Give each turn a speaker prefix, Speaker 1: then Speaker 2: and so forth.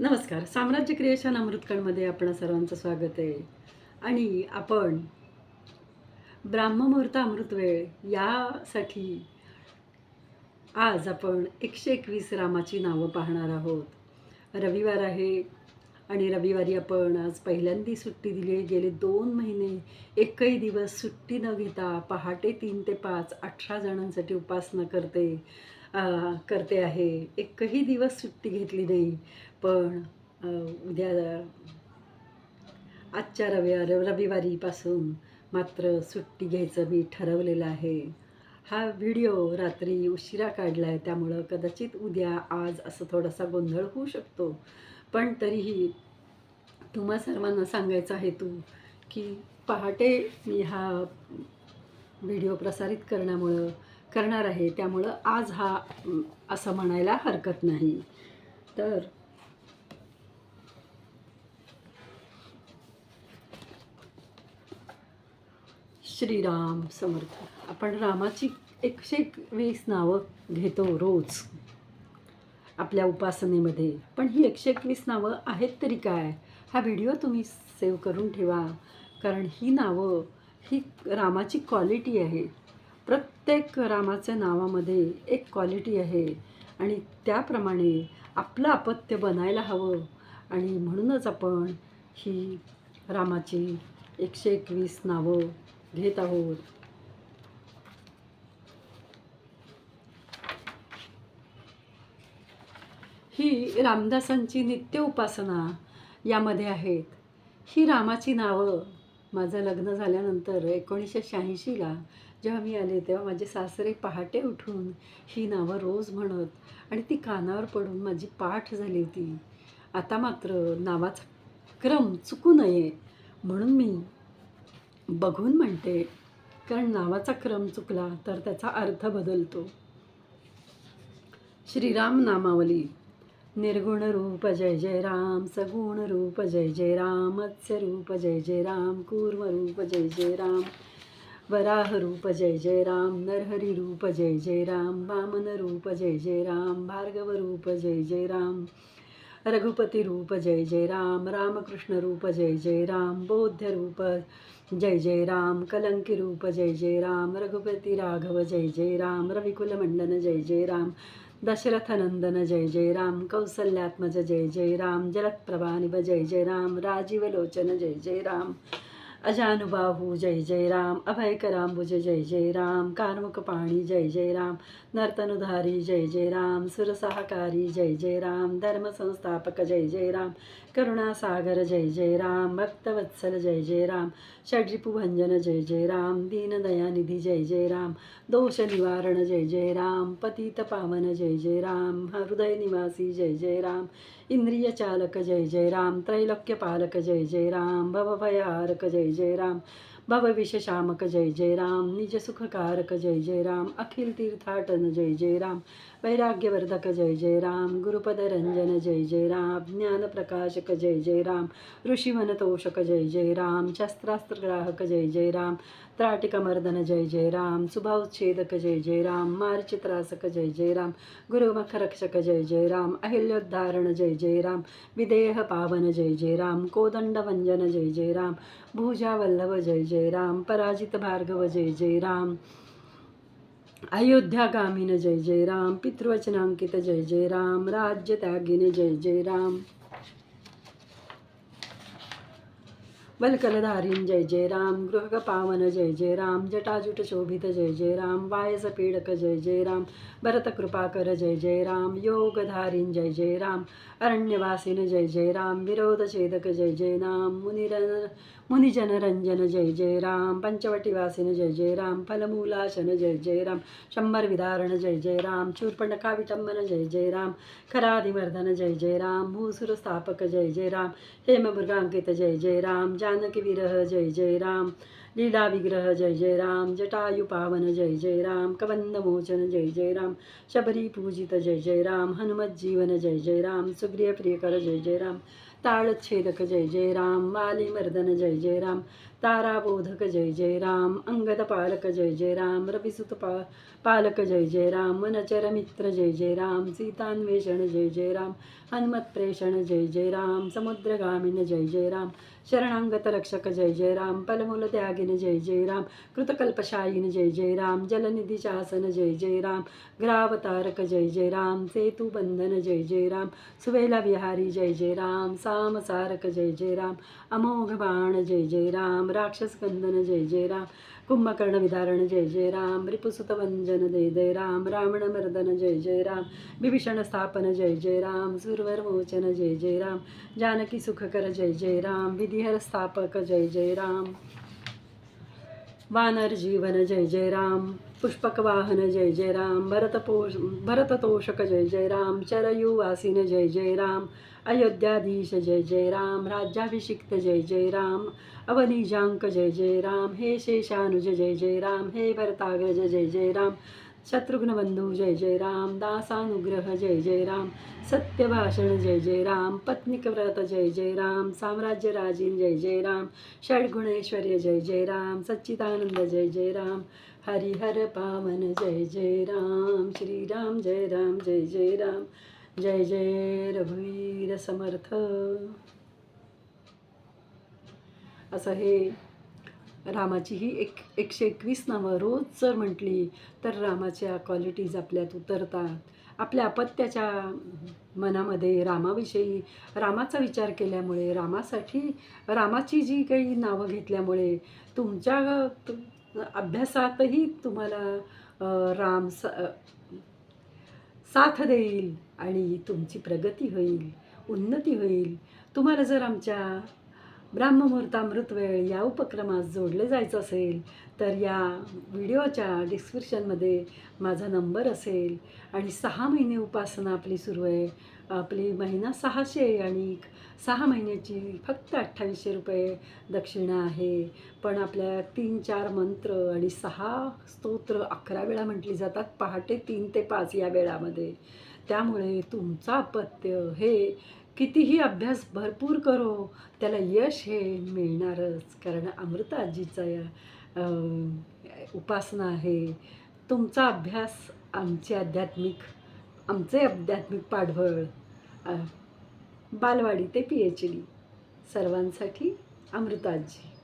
Speaker 1: नमस्कार. साम्राज्य क्रिएशन अमृतकणमध्ये आपणा सर्वांचं स्वागत आहे. आणि आपण ब्राह्ममुहूर्त अमृतवेळ यासाठी आज आपण एकशे एकवीस रामाची नावं पाहणार आहोत. रविवार आहे आणि रविवारी आपण आज पहिल्यांदी सुट्टी दिली आहे. गेले दोन महिने एकही दिवस सुट्टी न घेता पहाटे तीन ते पाच अठरा जणांसाठी उपासना करते. करते आहे. एकही दिवस सुट्टी घेतली नाही. पण उद्या आजच्या रविवार रविवारीपासून मात्र सुट्टी घ्यायचं मी ठरवलेलं आहे. हा व्हिडिओ रात्री उशिरा काढला आहे त्यामुळं कदाचित उद्या आज असं थोडासा गोंधळ होऊ शकतो. पण तरीही तुम्हा सर्वांना सांगायचा हेतू की पहाटे मी हा व्हिडिओ प्रसारित करण्यामुळं करणार आहे त्यामुळं आज हा असं म्हणायला हरकत नाही. तर श्रीराम समर्थ आपण रामाची एकशे एकवीस नावं घेतो रोज आपल्या उपासनेमध्ये. पण ही एकशे एकवीस नावं आहेत तरी काय? हा व्हिडिओ तुम्ही सेव्ह करून ठेवा. कारण ही नावं ही रामाची क्वालिटी आहे. प्रत्येक रामाच्या नावामध्ये एक क्वालिटी आहे आणि त्याप्रमाणे आपलं अपत्य बनायला हवं. आणि म्हणूनच आपण ही रामाची एकशे एकवीस नावं घेत आहोत. ही रामदासांची नित्य उपासना यामध्ये आहेत. ही रामाची नावं माझं लग्न झाल्यानंतर एकोणीसशे शहाऐंशीला जेव्हा मी आले तेव्हा माझे सासरे पहाटे उठून ही नावं रोज म्हणत आणि ती कानावर पडून माझी पाठ झाली होती. आता मात्र नावाचा क्रम चुकू नये म्हणून मी बघून म्हणते कारण नावाचा क्रम चुकला तर त्याचा अर्थ बदलतो. श्रीराम नामावली. निर्गुण रूप जय जय राम सगुण रूप जय जय राम मत्स्य रूप जय जय राम कूर्म रूप जय जय राम वराह रूप जय जय राम नरहरी रूप जय जय राम वामन रूप जय जय राम भार्गव रूप जय जय राम रघुपती रूप जय जय राम रामकृष्ण रूप जय जय राम बौद्ध रूप जय जय राम कलंकी रूप जय जय राम रघुपती राघव जय जय राम रविकुल मंडन जय जय राम दशरथनंदन जय जय राम कौसल्यात्मज जय जय राम जलत्प्रभानिभ जय जय राम राजीवलोचन जय जय राम अजानुबाहू जय जय राम अभयकरांबुज जय जय राम कार्मुकपाणी जय जय राम नर्तनुधारी जय जय राम सुरसहकारी जय जय राम धर्मसंस्थापक जय जय राम करुणासागर जय जय राम भक्तवत्सल जय जय राम षड्रिपुभंजन जय जय राम दीनदयानिधी जय जय राम दोष निवारण जय जय राम पतित पावन जय जय राम हृदय निवासी जय जय राम इंद्रिय चालक जय जय राम त्रैलोक्य पालक जय जय राम भवभयहारक जय जय राम भवविषशामक जय जय राम निज सुखकारक जय जय राम अखिल तीर्थाटन जय जय राम वैराग्यवर्धक जय जय राम गुरुपद रंजन जय जय राम ज्ञानप्रकाशक जय जय राम ऋषिवनतोषक जय जय राम शस्त्रास्त्रग्राहक जय जय राम त्राटिकमर्दन जय जय राम सुभावच्छेदक जय जय राम मार्चित्रासक जय जय राम गुरुमखरक्षक जय जय राम अहिल्योद्धारण जय जय राम विदेह पावन जय जय राम कोदंडवंजन जय जय राम भूजावल्लभ जय जय जय राम पराजित भार्गव जय जय राम. अयोध्यागामिन जय जय राम पितृवचनांकित जय जय राम राज्य त्यागिन जय जय राम. वल्कलधारीं जय जय राम गृहपावन जय जय राम जटाजुट शोभित जय जय राम वायस पीडक जय जय राम भरत कृपाकर जय जय राम योगधारीं जय जय राम अरण्यवासिन जय जय राम विरोधछेदक जय जय राम मुनिरन मुनिजनरंजन जय जय राम पंचवटीवासिन जय जय राम फलमूलाशन जय जय राम शंभर विदारण जय जय राम शूर्पणखा विटंबन जय जय राम खराधिवर्धन जय जय राम भूसुरस्थापक जय जय राम हेममृगांकित जय जय राम जानकी विरह जय जय राम। लीला विग्रह जय जय राम जटायु पावन जय जय राम कबंद मोचन जय जय राम शबरी पूजित जय जय राम हनुमत जीवन जय जय राम सुग्रिय प्रियकर जय जय राम ताळच्छेदक जय जय राम वालीमर्दन जय जय राम ताराबोधक जय जय राम अंगद पालक जय जय राम रविसुत पा पालक जय जय राम वनचर मित्र जय जय राम सीतान्वेषण जय जय राम हनुमत्प्रेषण जय जय राम समुद्रगामिन जय जय राम शरणांगत रक्षक जय जय राम पलमुल त्यागिन जय जय राम कृतकल्पशायिन जय जय राम जलनिधिशासन जय जय राम ग्रावतारक जय जय राम सेतुबंधन जय जय राम सुवेला विहारी जय जय राम सामसारक जय जय राम अमोघ बाण जय जय राम राक्षसकंदन जय जय राम कुंभकर्ण विधारण जय जय राम रिपुसुतवंजन जय जय राम रावण मर्दन जय जय राम विभीषण स्थापन जय जय राम सुरवर मोचन जय जय राम जानकी सुखकर जय जय राम विधिहर स्थापक जय जय राम वानर जीवन जय जय राम पुष्पक वाहन जय जय राम भरतपोष भरततोषक जय जय राम चरयुवासिन जय जय राम अयोध्याधीश जय जय राम राज्याभिषिक्त जय जय राम अवनीजांक जय जय राम हे शेषानुज जय जय राम हे भरताग्रज जय जय राम शत्रुघ्नबंधू जय जय राम दासानुग्रह जय जय राम सत्यभाषण जय जय राम पत्निकव्रत जय जय राम साम्राज्य राजीन जय जय राम षड्गुणेश्वर्य जय जय राम सच्चिदानंद जय जय राम हरिहर पावन जय जय राम श्रीराम जय राम जय जय राम जय जय रघुवीर समर्थ असं हे रामाची ही एक एकशे एकवीस नावं रोज जर म्हटली तर रामाच्या क्वालिटीज आपल्यात उतरतात. आपल्या अपत्याच्या मनामध्ये रामाविषयी रामाचा विचार केल्यामुळे रामासाठी रामाची जी काही नावं घेतल्यामुळे तुमच्या अभ्यासातही तुम्हाला राम सा साथ देईल आणि तुमची प्रगती होईल उन्नती होईल. तुम्हाला जर आमच्या ब्राह्ममुहूर्तामृत वेळ या उपक्रमात जोडले जायचं असेल तर या व्हिडिओच्या डिस्क्रिप्शनमध्ये माझा नंबर असेल आणि सहा महिने उपासना आपली सुरू आहे. आपली महिना सहाशे आणि सहा महिन्याची फक्त अठ्ठावीसशे रुपये दक्षिणा आहे. पण आपल्या तीन चार मंत्र आणि सहा स्तोत्र अकरा वेळा म्हटली जातात पहाटे तीन ते पाच या वेळामध्ये. त्यामुळे तुमचं अपत्य हे कितीही अभ्यास भरपूर करो त्याला यश हे मिळणारच. कारण अमृताजीचा या उपासना आहे. तुमचा अभ्यास आमचे आध्यात्मिक आमचे आध्यात्मिक पाठबळ बालवाडी ते पी एच डी. सर्वांसाठी अमृताजी.